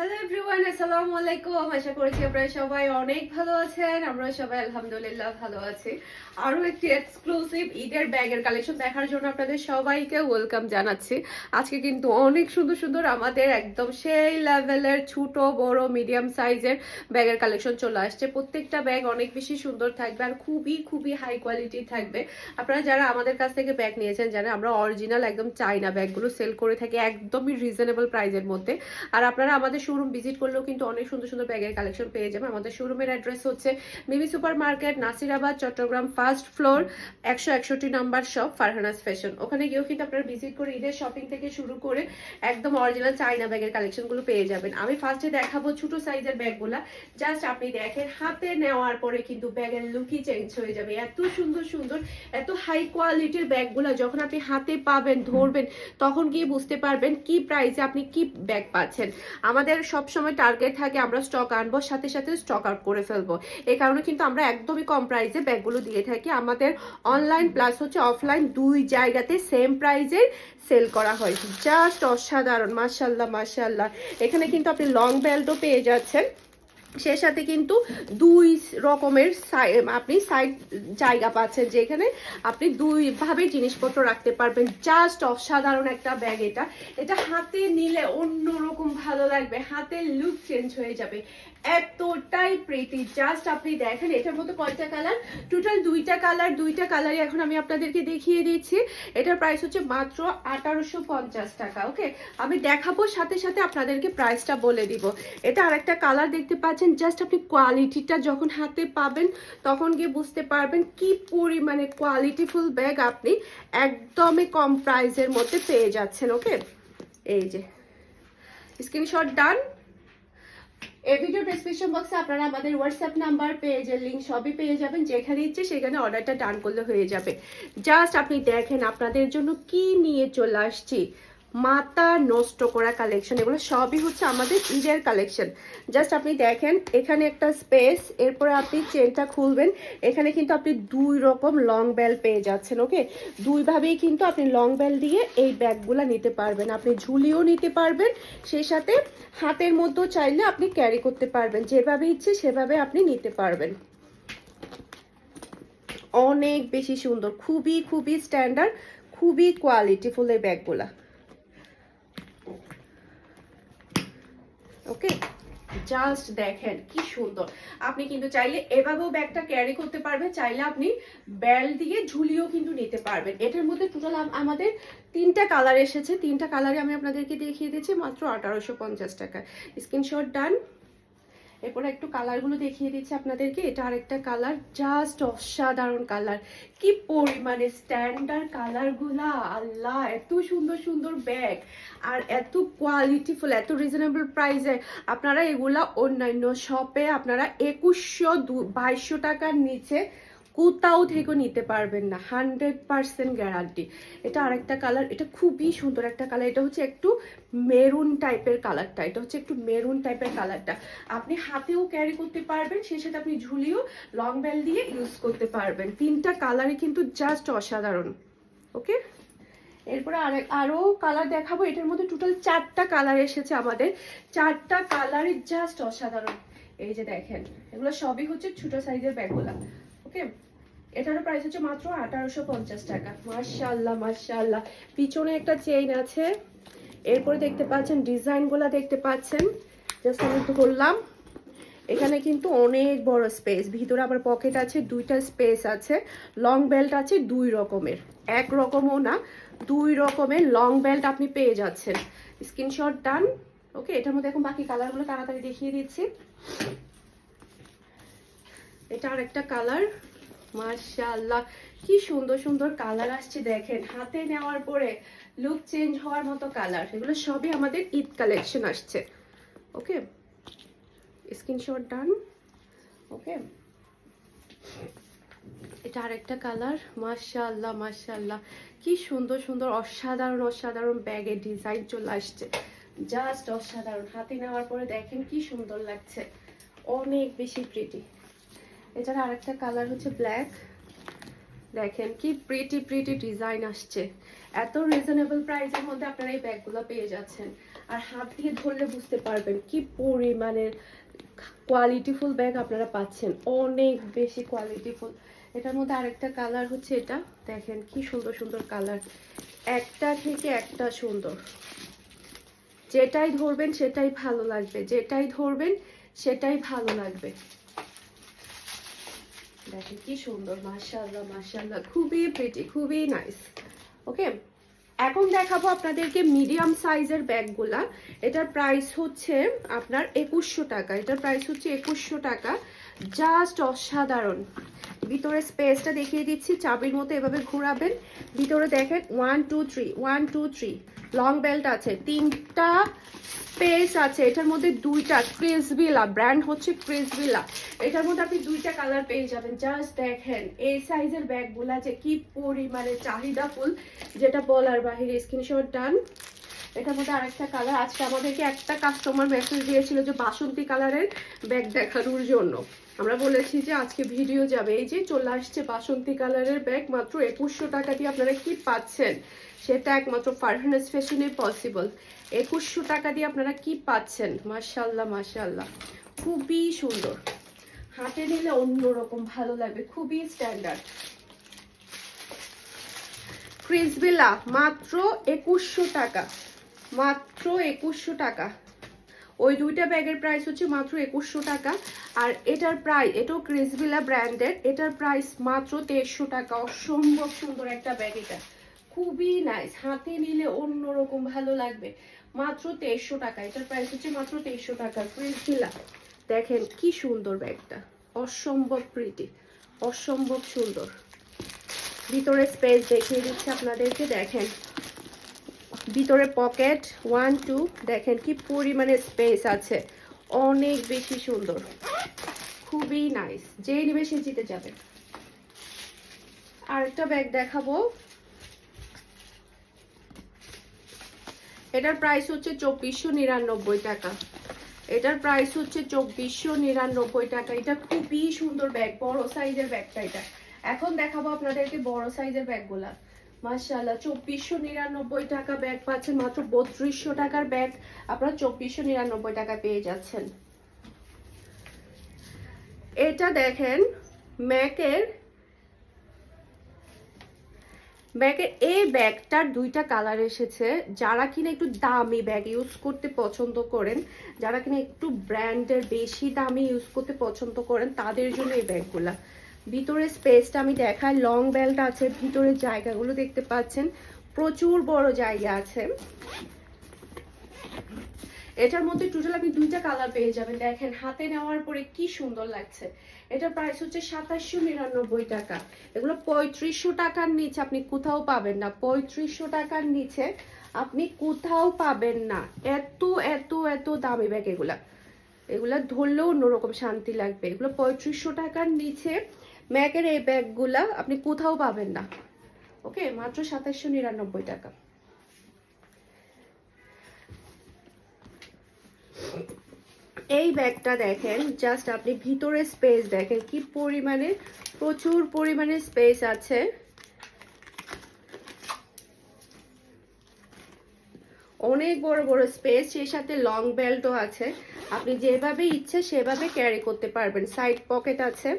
Hello everyone আসসালামু আলাইকুম আশা করছি আপনারা সবাই অনেক ভালো আছেন। আমরা সবাই আলহামদুলিল্লাহ ভালো আছি। আরও একটি এক্সক্লুসিভ ঈদের ব্যাগের কালেকশন দেখার জন্য আপনাদের সবাইকে ওয়েলকাম জানাচ্ছি। আজকে কিন্তু অনেক সুন্দর সুন্দর আমাদের একদম সেই লেভেলের ছোট, বড় মিডিয়াম সাইজের ব্যাগের কালেকশন চলে আসছে। প্রত্যেকটা ব্যাগ অনেক বেশি সুন্দর থাকবে আর খুবই খুবই হাই কোয়ালিটি থাকবে। আপনারা যারা আমাদের কাছ থেকে ব্যাগ নিয়েছেন, জানেন আমরা অরিজিনাল একদম চাইনা ব্যাগগুলো সেল করে থাকি একদমই রিজনেবল প্রাইজের মধ্যে। আর আপনারা আমাদের শোরুম ভিজিট করলেও কিন্তু অনেক সুন্দর সুন্দর ব্যাগের কালেকশন পেয়ে যাবেন আমাদের শোরুমের অ্যাড্রেস হচ্ছে Mimi super market Nasirabad, Chattogram first floor একশো একষট্টি নাম্বার শপ ফারহানাস ফ্যাশন ওখানে গিয়েও কিন্তু আপনারা ভিজিট করে ঈদের শপিং থেকে শুরু করে একদম অরিজিনাল চাইনা ব্যাগের কালেকশনগুলো পেয়ে যাবেন। আমি ফার্স্টে দেখাবো ছোট সাইজের ব্যাগগুলা জাস্ট আপনি দেখেন, হাতে নেওয়ার পরে কিন্তু ব্যাগের লুকই চেঞ্জ হয়ে যাবে। এত সুন্দর সুন্দর, এত হাই কোয়ালিটির ব্যাগগুলা যখন আপনি হাতে পাবেন, ধরবেন, তখন গিয়ে বুঝতে পারবেন কি প্রাইসে আপনি কি ব্যাগ পাচ্ছেন। আমাদের সব সময় টার্গেট থাকে আমরা স্টক আনব, সাথে সাথে স্টক আউট করে ফেলব। এই কারণে কিন্তু আমরা একদমই কম প্রাইসে ব্যাগগুলো দিয়ে থাকি। আমাদের অনলাইন প্লাস হচ্ছে অফলাইন দুই জায়গাতে সেম প্রাইসে সেল করা হয়। জাস্ট অসাধারণ মাসাল্লাহ মাসাল্লাহ এখানে কিন্তু আপনি লং বেল্টও পেয়ে যাচ্ছেন। সে সাথে কিন্তু দুই রকমের আপনি সাইড জায়গা পাচ্ছেন, যেখানে আপনি দুই ভাবে জিনিসপত্র রাখতে পারবেন। জাস্ট অসাধারণ একটা ব্যাগ এটা। এটা হাতে নিলে অন্যরকম ভালো লাগবে। হাতের লুক চেঞ্জ হয়ে যাবে। এতটাই প্রিটি জাস্ট আপনি দেখেন, এটার মতো কয়টা কালার টোটাল দুইটা কালার দুইটা কালারই এখন আমি আপনাদেরকে দেখিয়ে দিচ্ছি। এটার প্রাইস হচ্ছে মাত্র আঠারোশো পঞ্চাশ টাকা ওকে আমি দেখাবো, সাথে সাথে আপনাদেরকে প্রাইসটা বলে দিব। এটা আরেকটা কালার দেখতে পাচ্ছেন জাস্ট আপনি কোয়ালিটিটা যখন হাতে পাবেন, তখন গিয়ে বুঝতে পারবেন কি পরিমাণে কোয়ালিটিফুল ব্যাগ আপনি একদমই কম প্রাইসের মধ্যে পেয়ে যাচ্ছেন ওকে এই যে স্ক্রিনশট ডান এই ভিডিও ডেসক্রিপশন বক্সে আপনারা আমাদের হোয়াটসঅ্যাপ নাম্বার পেজের লিঙ্ক সবই পেয়ে যাবেন, যেখানে ইচ্ছে সেখানে অর্ডারটা ডান করলে হয়ে যাবে। জাস্ট আপনি দেখেন আপনাদের জন্য কি নিয়ে চলে আসছি। মাথা নষ্ট করা কালেকশন এগুলো সবই হচ্ছে আমাদের ঈদের কালেকশন জাস্ট আপনি দেখেন, এখানে একটা স্পেস এরপরে আপনি চেনটা খুলবেন, এখানে কিন্তু আপনি দুই রকম লং বেল পেয়ে যাচ্ছেন ওকে দুইভাবেই কিন্তু আপনি লং বেল দিয়ে এই ব্যাগগুলো নিতে পারবেন। আপনি ঝুলিও নিতে পারবেন, সেই সাথে হাতের মধ্যেও চাইলে আপনি ক্যারি করতে পারবেন। যেভাবে ইচ্ছে সেভাবে আপনি নিতে পারবেন। অনেক বেশি সুন্দর, খুবই খুবই স্ট্যান্ডার্ড খুবই কোয়ালিটিফুল এই ব্যাগগুলা। ওকে জাস্ট দেখেন, কি সুন্দর। আপনি কিন্তু চাইলে এভাবেও ব্যাগটা ক্যারি করতে পারবেন, চাইলে আপনি বেল দিয়ে ঝুলিও কিন্তু নিতে পারবেন। এটার মধ্যে টোটাল আমাদের তিনটা কালার এসেছে। তিনটা কালারে আমি আপনাদেরকে দেখিয়ে দিচ্ছি, মাত্র আঠারোশো পঞ্চাশ টাকা স্ক্রিনশট ডান এরপরে একটু কালারগুলো দেখিয়ে দিচ্ছি আপনাদেরকে। এটা আরেকটা কালার জাস্ট অসাধারণ কালার। কি পরিমাণে স্ট্যান্ডার্ড কালারগুলা! আল্লাহ, এত সুন্দর সুন্দর ব্যাগ আর এত কোয়ালিটিফুল এত রিজনেবল প্রাইসে আপনারা এগুলা অন্যান্য শপে আপনারা একুশশো বাইশশো টাকার নিচে কোথাও থেকে নিতে পারবেন না হান্ড্রেড পার্সেন্ট গ্যারান্টি এটা আরেকটা কালার এটা খুবই সুন্দর একটা কালার এটা হচ্ছে একটু মেরুন টাইপের কালারটা এটা হচ্ছে একটু মেরুন টাইপের কালারটা আপনি হাতেও ক্যারি করতে পারবেন, সেই সাথে আপনি ঝুলিও লং বেল দিয়ে ইউজ করতে পারবেন। তিনটা কালারই কিন্তু জাস্ট অসাধারণ ওকে এরপরে আরেক আরও কালার দেখাবো, এটার মধ্যে টোটাল চারটা কালার এসেছে আমাদের। চারটা কালারই জাস্ট অসাধারণ। এই যে দেখেন, এগুলো সবই হচ্ছে ছোট সাইজের ব্যাগগুলা। ওকে এটারও প্রাইস হচ্ছে মাত্র আঠারোশো পঞ্চাশ টাকা। মার্শাল্লাহ মার্শাল্লাহ পিছনে একটা চেইন আছে। এরপরে দেখতে পাচ্ছেন, ডিজাইনগুলো দেখতে পাচ্ছেন। জাস্ট আমি ধরলাম এখানে কিন্তু অনেক বড় স্পেস ভিতরে আবার পকেট আছে, দুইটা স্পেস আছে। লং বেল্ট আছে দুই রকমের। এক রকমও না, দুই রকমের লং বেল্ট আপনি পেয়ে যাচ্ছেন। স্ক্রিনশট ডান ওকে এটার মধ্যে এখন বাকি কালারগুলো তাড়াতাড়ি দেখিয়ে দিচ্ছি। এটা আরেকটা কালার মাশাআল্লাহ, কি সুন্দর সুন্দর কালার আসছে দেখেন। হাতে নেওয়ার পরে লুক চেঞ্জ হওয়ার মতো কালার এগুলো সবই আমাদের ঈদ কালেকশন আসছে। ওকে স্ক্রিনশট ডান ওকে এটা আরেকটা কালার মাশাআল্লাহ মাশাআল্লাহ। কি সুন্দর সুন্দর অসাধারণ অসাধারণ ব্যাগের ডিজাইন চলে আসছে। জাস্ট অসাধারণ। হাতে নেওয়ার পরে দেখেন কি সুন্দর লাগছে। অনেক বেশি প্রিটি এছাড়া আরেকটা কালার হচ্ছে ব্ল্যাক দেখেন কি প্রিটি প্রিটি ডিজাইন আসছে। এত রিজনেবল প্রাইসের মধ্যে আপনারা এই ব্যাগগুলো পেয়ে যাচ্ছেন। আর হাত দিয়ে ধরলে বুঝতে পারবেন কি পরিমাণের কোয়ালিটিফুল ব্যাগ আপনারা পাচ্ছেন। অনেক বেশি কোয়ালিটিফুল এটার মধ্যে আরেকটা কালার হচ্ছে এটা। দেখেন কি সুন্দর সুন্দর কালার একটা থেকে একটা সুন্দর। যেটাই ধরবেন সেটাই ভালো লাগবে। যেটাই ধরবেন সেটাই ভালো লাগবে। দেখেন, কি সুন্দর, মাশাআল্লাহ মাশাআল্লাহ। খুবই প্রিটি খুবই নাইস ওকে এখন দেখাবো আপনাদেরকে মিডিয়াম সাইজের ব্যাগগুলা। এটার প্রাইস হচ্ছে আপনার একুশশো টাকা। এটার প্রাইস হচ্ছে একুশশো টাকা। জাস্ট অসাধারণ। ভিতরে স্পেসটা দেখিয়ে দিচ্ছি। চাবির মতো এভাবে ঘোরাবেন। ভিতরে দেখেন one two three one two three long belt আছে, তিনটা স্পেস আছে, এটার মধ্যে দুইটা ক্রিসবিলা ব্র্যান্ড হচ্ছে ক্রিসবিলা এটার মধ্যে আপনি দুইটা কালার পেয়ে যাবেন, জাস্ট দেখেন, এই সাইজের ব্যাগগুলা যে কি পরিমাণে চাহিদা ফুল যেটা বলার বাহিরে, স্ক্রিনশট ডান। এটার মধ্যে আরেকটা কালার আজকে আমাদেরকে একটা কাস্টমার মেসেজ দিয়েছিল যে বাসন্তী কালারের ব্যাগ দেখানোর জন্য। আমরা বলেছি যে আজকে ভিডিও যাবে। এই যে চলে আসছে বাসন্তী কালারের ব্যাগ মাত্র একুশশো টাকা দিয়ে আপনারা কি পাচ্ছেন? সেটা একমাত্র ফারহানাস ফ্যাশনে পসিবল একুশশো টাকা দিয়ে আপনারা কি পাচ্ছেন? মাশাল্লাহ মাশাল্লাহ খুবই সুন্দর। হাতে নিলে অন্যরকম ভালো লাগবে। খুবই স্ট্যান্ডার্ড ক্রিসবিলা মাত্র একুশশো টাকা। মাত্র একুশশো টাকা। ওই দুইটা ব্যাগের প্রাইস হচ্ছে মাত্র একুশশো টাকা। আর এটার প্রাইস এটাও ক্রিসবিলা ব্র্যান্ডের এটার প্রাইস মাত্র দেড়শো টাকা। অসম্ভব সুন্দর একটা ব্যাগ এটা। খুবই নাইস হাতে নিলে অন্যরকম ভালো লাগবে। মাত্র তেইশশো টাকা, এটার প্রাইস হচ্ছে মাত্র তেইশশো টাকা ক্রিসবিলা দেখেন কি সুন্দর ব্যাগটা, অসম্ভব প্রীতি অসম্ভব সুন্দর। ভিতরে স্পেস দেখিয়ে দিচ্ছে আপনাদেরকে, দেখেন। ভিতরে পকেট ওয়ান টু দেখেন কি পরিমাণে স্পেস আছে। অনেক বেশি সুন্দর। খুবই নাইস যেই নিবে সে জিতে যাবে। আরেকটা ব্যাগ দেখাবো। এটার প্রাইস হচ্ছে চব্বিশশো নিরানব্বই টাকা। এটার প্রাইস হচ্ছে চব্বিশশো নিরানব্বই টাকা। এটা খুবই সুন্দর ব্যাগ বড় সাইজের ব্যাগটা এটা। এখন দেখাবো আপনাদেরকে বড় সাইজের ব্যাগগুলা মাশাআল্লাহ, চব্বিশশো নিরানব্বই টাকা ব্যাগ পাচ্ছেন, মাত্র বত্রিশশো টাকার ব্যাগ। আপনারা চব্বিশশো নিরানব্বই টাকা পেয়ে যাচ্ছেন। এটা দেখেন, ম্যাকের ব্যাগের এই ব্যাগটার দুইটা কালার এসেছে। যারা কিনা একটু দামি ব্যাগ ইউজ করতে পছন্দ করেন, যারা কিনা একটু ব্র্যান্ডের বেশি দামি ইউজ করতে পছন্দ করেন, তাদের জন্য এই ব্যাগগুলা। ভিতরে স্পেসটা আমি দেখাই লং বেল্ট আছে ভিতরে জায়গাগুলো দেখতে পাচ্ছেন, প্রচুর বড় জায়গা আছে। এটার মধ্যে টোটাল আপনি দুইটা কালার পেয়ে যাবেন। দেখেন, হাতে নেওয়ার পরে কি সুন্দর লাগছে। এটার প্রাইস হচ্ছে সাতাশশো নিরানব্বই টাকা। এগুলো পঁয়ত্রিশশো টাকার নিচে আপনি কোথাও পাবেন না। পঁয়ত্রিশশো টাকার নিচে আপনি কোথাও পাবেন না। এত এত এত দামি ব্যাগ এগুলা। এগুলা ধরলেও অন্যরকম শান্তি লাগবে। এগুলো পঁয়ত্রিশশো টাকার নিচে ম্যাকের এই ব্যাগগুলা আপনি কোথাও পাবেন না। ওকে, মাত্র সাতাশশো নিরানব্বই টাকা। এই ব্যাগটা দেখেন জাস্ট আপনি ভিতরে স্পেস দেখেন কি পরিমাণে, প্রচুর পরিমাণে স্পেস আছে। অনেক বড় বড় স্পেস সেই সাথে লং বেল্টও আছে। আপনি যেভাবে ইচ্ছে সেভাবে ক্যারি করতে পারবেন। সাইড পকেট আছে।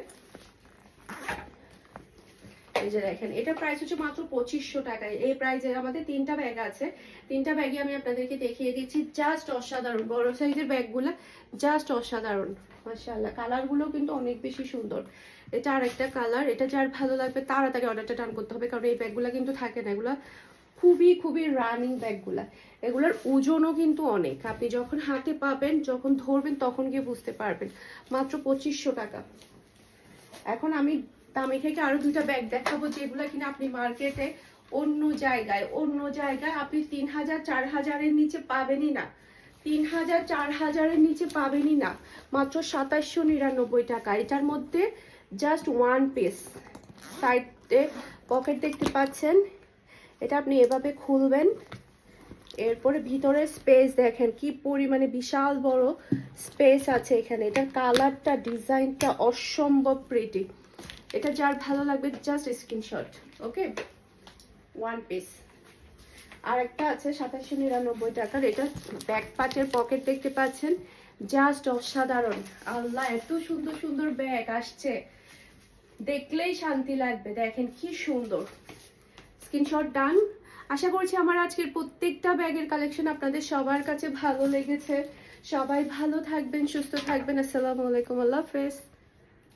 এই যে দেখেন এটা প্রাইস হচ্ছে মাত্র পঁচিশশো টাকায় এই প্রাইসের আমাদের তিনটা ব্যাগ আছে। তিনটা ব্যাগই আমি আপনাদেরকে দেখিয়ে দিচ্ছি। জাস্ট অসাধারণ, বড় সাইজের ব্যাগগুলো জাস্ট অসাধারণ। মাশাআল্লাহ কালারগুলো কিন্তু অনেক বেশি সুন্দর। এটা আরেকটা কালার এটা যার ভালো লাগবে তাড়াতাড়ি অর্ডারটা টান করতে হবে, কারণ এই ব্যাগগুলো কিন্তু থাকে না। এগুলো খুবই খুবই রানিং ব্যাগগুলা এগুলোর ওজনও কিন্তু অনেক। আপনি যখন হাতে পাবেন, যখন ধরবেন, তখন গিয়ে বুঝতে পারবেন। মাত্র পঁচিশশো টাকা। এখন আমি দামি থেকে আরও দুইটা ব্যাগ দেখাবো যেগুলো কিনা আপনি মার্কেটে অন্য জায়গায় অন্য জায়গায় আপনি তিন হাজার, চার হাজারের নিচে পাবেনই না। তিন হাজার, চার হাজারের নিচে পাবেনই না। মাত্র সাতাশশো নিরানব্বই টাকা। এটার মধ্যে জাস্ট ওয়ান পিস সাইডে পকেট দেখতে পাচ্ছেন। এটা আপনি এভাবে খুলবেন। এরপরে ভিতরে স্পেস দেখেন কি পরিমাণে বিশাল বড় স্পেস আছে এখানে। এটার কালারটা ডিজাইনটা অসম্ভব প্রিটি এটা যার ভালো লাগবে just screenshot okay one piece আর একটা আছে সাতাশশো নিরানব্বই টাকার, এটা ব্যাক পাটের পকেট দেখতে পাচ্ছেন। জাস্ট অসাধারণ। আল্লাহ, এত সুন্দর সুন্দর ব্যাগ আসছে। দেখলেই শান্তি লাগবে, দেখেন কি সুন্দর। স্ক্রিনশট ডান আশা করছি আমার আজকের প্রত্যেকটা ব্যাগের কালেকশন আপনাদের সবার কাছে ভালো লেগেছে। সবাই ভালো থাকবেন, সুস্থ থাকবেন। আসসালামু আলাইকুম, আল্লাহ হাফেজ।